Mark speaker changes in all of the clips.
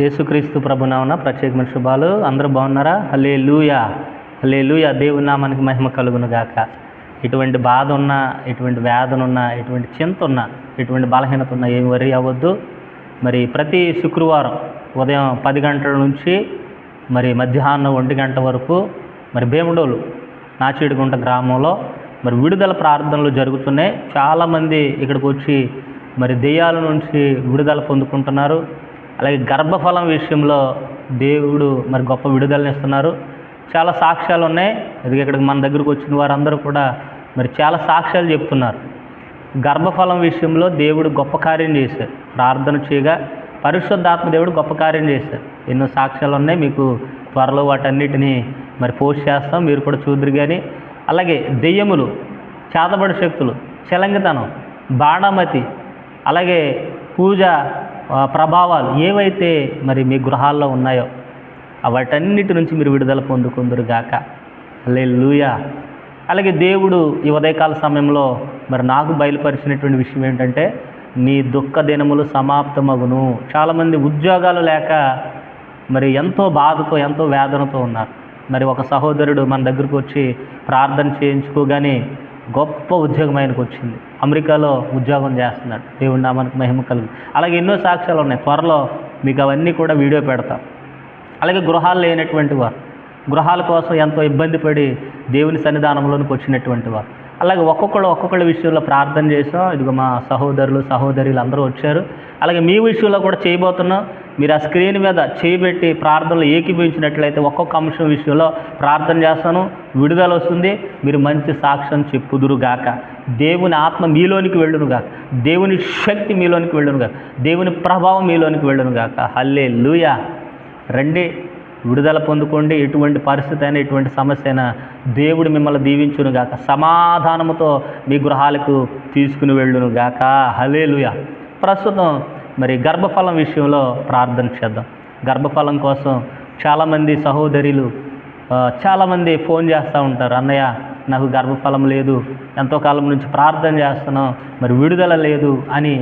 Speaker 1: యేసుక్రీస్తు ప్రభునామన ప్రత్యేకమైన శుభాలు. అందరూ బాగున్నారా? హలే లూయా హలే లూయా దేవుని నామానికి మహిమ కలుగును గాక బాధ ఉన్నా ఇటువంటి వేదన ఉన్నా చింత ఉన్నా ఇటువంటి బలహీనత ఉన్నా ఏమి వరి అవ్వద్దు. మరి ప్రతి శుక్రవారం ఉదయం పది గంటల నుంచి మరి మధ్యాహ్నం ఒంటి గంట వరకు మరి భీమడోలు నాచిడిగుంట గ్రామంలో మరి విడుదల ప్రార్థనలు జరుగుతున్నాయి. చాలామంది ఇక్కడికి వచ్చి మరి దెయ్యాల నుంచి విడుదల పొందుకుంటున్నారు. అలాగే గర్భఫలం విషయంలో దేవుడు మరి గొప్ప విడుదలనిస్తున్నారు చాలా సాక్ష్యాలు ఉన్నాయి. అది ఇక్కడికి మన దగ్గరకు వచ్చిన వారందరూ కూడా మరి చాలా సాక్ష్యాలు చెప్తున్నారు. గర్భఫలం విషయంలో దేవుడు గొప్ప కార్యం చేశారు ప్రార్థన చేయగా పరిశుద్ధాత్మ దేవుడు గొప్ప కార్యం చేశారు ఎన్నో సాక్ష్యాలు ఉన్నాయి. మీకు త్వరలో వాటన్నిటిని మరి పోస్ట్ చేస్తాం. మీరు కూడా చూద్దరు కానీ అలాగే దెయ్యములు చేతబడి శక్తులు చలంగితనం బాణమతి అలాగే పూజ ప్రభావాలు ఏవైతే మరి మీ గృహాల్లో ఉన్నాయో వాటన్నిటి నుంచి మీరు విడుదల పొందుకుందరు గాక. అల్లే లూయా అలాగే దేవుడు ఈ ఉదయకాల సమయంలో మరి నాకు బయలుపరిచినటువంటి విషయం ఏంటంటే నీ దుఃఖ దినములు సమాప్తమగును. చాలామంది ఉద్యోగాలు లేక మరి ఎంతో బాధతో ఎంతో వేదనతో ఉన్నారు. మరి ఒక సహోదరుడు మన దగ్గరకు వచ్చి ప్రార్థన చేయించుకోగానే గొప్ప ఉద్యోగం ఆయనకు వచ్చింది. అమెరికాలో ఉద్యోగం చేస్తున్నాడు. దేవుడి నామానికి మహిమ కలుగు అలాగే ఎన్నో సాక్ష్యాలు ఉన్నాయి. త్వరలో మీకు అవన్నీ కూడా వీడియో పెడతాం. అలాగే గృహాలు లేనటువంటి వారు గృహాల కోసం ఎంతో ఇబ్బంది పడి దేవుని సన్నిధానంలోనికి వచ్చినటువంటి వారు అలాగే ఒక్కొక్కళ్ళు ఒక్కొక్కళ్ళ విషయంలో ప్రార్థన చేసాం. ఇదిగో మా సహోదరులు సహోదరులు అందరూ వచ్చారు. అలాగే మీ విషయంలో కూడా చేయబోతున్నాం మీరు ఆ స్క్రీన్ మీద చేయబెట్టి ప్రార్థనలు ఏకీభవించినట్లయితే ఒక్కొక్క అంశం విషయంలో ప్రార్థన చేస్తాను. విడుదల వస్తుంది. మీరు మంచి సాక్ష్యం చెప్పుదురుగాక. దేవుని ఆత్మ మీలోనికి వెళ్ళునుగాక. దేవుని శక్తి మీలోనికి వెళ్ళునుగాక. దేవుని ప్రభావం మీలోనికి వెళ్ళునుగాక. హల్లే లూయా రండి. విడుదల పొందుకోండి. ఎటువంటి పరిస్థితి అయినా ఎటువంటి సమస్య అయినా దేవుడు మిమ్మల్ని దీవించును గాక. సమాధానముతో మీ గృహాలకు తీసుకుని వెళ్ళును గాక. హలేలుయ ప్రస్తుతం మరి గర్భఫలం విషయంలో ప్రార్థన చేద్దాం. గర్భఫలం కోసం చాలామంది సహోదరులు చాలామంది ఫోన్ చేస్తూ ఉంటారు. అన్నయ్య నాకు గర్భఫలం లేదు. ఎంతో కాలం నుంచి ప్రార్థన చేస్తున్నాం. మరి విడుదల లేదు అని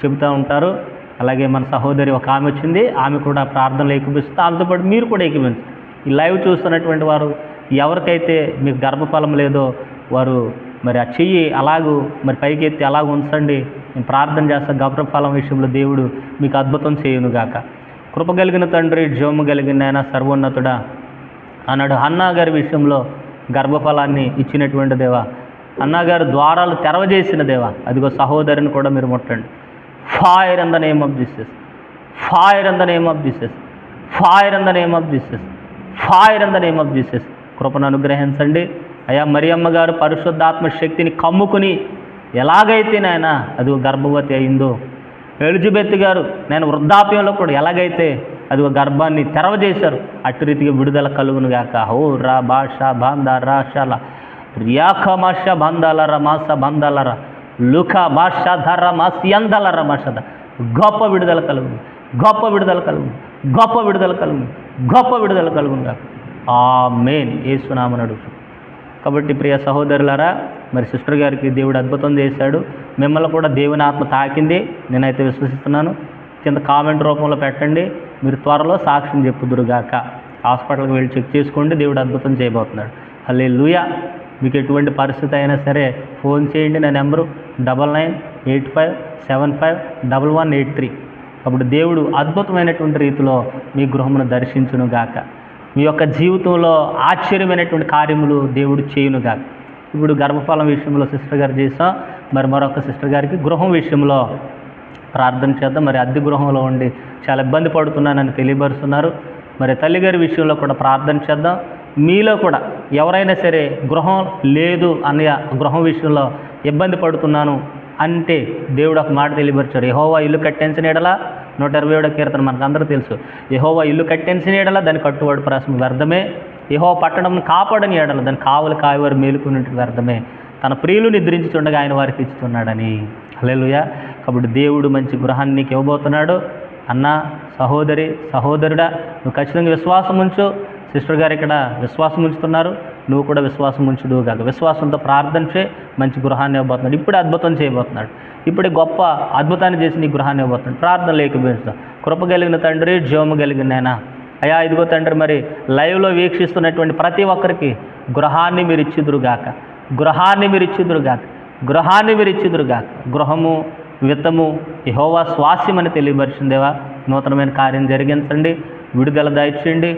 Speaker 1: చెబుతూ ఉంటారు. అలాగే మన సహోదరి ఒక ఆమె వచ్చింది ఆమె కూడా ప్రార్థనలు ఏకీపిస్తూ ఆమెతో పాటు మీరు కూడా ఏకీపించు ఈ లైవ్ చూస్తున్నటువంటి వారు ఎవరికైతే మీకు గర్భఫలం లేదో వారు మరి ఆ చెయ్యి అలాగూ మరి పైకి ఎత్తి అలాగ ఉంచండి. నేను ప్రార్థన చేస్తా గర్భఫలం విషయంలో దేవుడు మీకు అద్భుతం చేయును గాక కృపగలిగిన తండ్రి జోము కలిగిన ఆయన సర్వోన్నతుడా. అన్నాడు అన్నా గారి విషయంలో గర్భఫలాన్ని ఇచ్చినటువంటి దేవా అన్నగారు ద్వారాలు తెరవజేసిన దేవా. అదిగో సహోదరిని కూడా మీరు ముట్టండి. Fire in the name of Jesus fire in the name of Jesus fire in the name of Jesus fire in the name of Jesus కృపను అనుగ్రహించండి. అయ్యా మరియమ్మ గారు పరిశుద్ధాత్మ శక్తిని కమ్ముకుని ఎలాగైతే నాయన అది గర్భవతి అయిందో ఎలిజబెత్ గారు నేను వృద్ధాప్యంలో కూడా ఎలాగైతే అది ఒక గర్భాన్ని తెరవజేశారు అటు రీతిగా విడుదల కలుగును గాక. హో రా భాష బాంద రాషాల రియాఖ మాష బందాలర మాస రా. లుఖ భాష ధర మాస్యందలర మాషద గొప్ప విడుదల కలుగు. గొప్ప విడుదల కలుగు. గొప్ప విడుదల కలుగు. గొప్ప విడుదల కలుగుందా ఆ మెయిన్ ఏసునామనడు కాబట్టి ప్రియ సహోదరులారా మరి సిస్టర్ గారికి దేవుడు అద్భుతం చేశాడు. మిమ్మల్ని కూడా దేవుని ఆత్మ తాకింది. నేనైతే విశ్వసిస్తున్నాను. కింద కామెంట్ రూపంలో పెట్టండి. మీరు త్వరలో సాక్ష్యం చెప్పుదురుగాక హాస్పిటల్కి వెళ్ళి చెక్ చేసుకోండి. దేవుడు అద్భుతం చేయబోతున్నాడు. హలే లూయా మీకు ఎటువంటి పరిస్థితి అయినా సరే ఫోన్ చేయండి నా number. Double nine eight five seven five double one eight three అప్పుడు దేవుడు అద్భుతమైనటువంటి రీతిలో మీ గృహమును దర్శించునుగాక. మీ యొక్క జీవితంలో ఆశ్చర్యమైనటువంటి కార్యములు దేవుడు చేయునుగాక. ఇప్పుడు గర్భఫలం విషయంలో సిస్టర్ గారు చేసాం మరి మరొక సిస్టర్ గారికి గృహం విషయంలో ప్రార్థన చేద్దాం. మరి అద్దె గృహంలో ఉండి చాలా ఇబ్బంది పడుతున్నానని తెలియపరుస్తున్నారు. మరి తల్లిగారి విషయంలో కూడా ప్రార్థన చేద్దాం. మీలో కూడా ఎవరైనా సరే గృహం లేదు అన్నయ్య గృహం విషయంలో ఇబ్బంది పడుతున్నాను అంటే దేవుడు ఒక మాట తెలియపరిచాడు. యహోవా ఇల్లు కట్టించిన ఎడలా నూట ఇరవై ఏడో కీర్తన మనకు అందరూ తెలుసు. యహోవా ఇల్లు కట్టించిన ఎడలా దాని కట్టుబడి ప్రశ్న వ్యర్థమే. యహో పట్టణం కాపాడని ఎడల దాని కావలు కాయవారు మేలుకున్నట్టు వ్యర్థమే. తన ప్రియులు నిద్రించుతుండగా ఆయన వారికి ఇస్తున్నాడని హలేలుయ కాబట్టి దేవుడు మంచి గృహాన్ని నీకు ఇవ్వబోతున్నాడు. అన్న సహోదరి సహోదరుడా నువ్వు ఖచ్చితంగా విశ్వాసం ఉంచు. సిస్టర్ గారు ఇక్కడ విశ్వాసం ఉంచుతున్నారు. నువ్వు కూడా విశ్వాసం ఉంచుదు కాక. విశ్వాసంతో ప్రార్థన చే మంచి గృహాన్ని ఇవ్వబోతున్నాడు. ఇప్పుడే అద్భుతం చేయబోతున్నాడు. ఇప్పుడే గొప్ప అద్భుతాన్ని చేసి నీ గృహాన్ని ఇవ్వబోతున్నాడు. ప్రార్థన లేకపోయిస్తాం కృప కలిగిన తండ్రి జీవము కలిగిన నేనా అయ్యా ఇదిగో తండ్రి మరి లైవ్లో వీక్షిస్తున్నటువంటి ప్రతి ఒక్కరికి గృహాన్ని మీరు ఇచ్చిదురుగాక గృహాన్ని మీరు ఇచ్చిదురుగాక గృహాన్ని మీరు ఇచ్చిదురుగాక గృహము విత్తము యహోవా స్వాస్యమని తెలియపరిచిందేవా? నూతనమైన కార్యం జరిగించండి. విడుదల దయచేయండి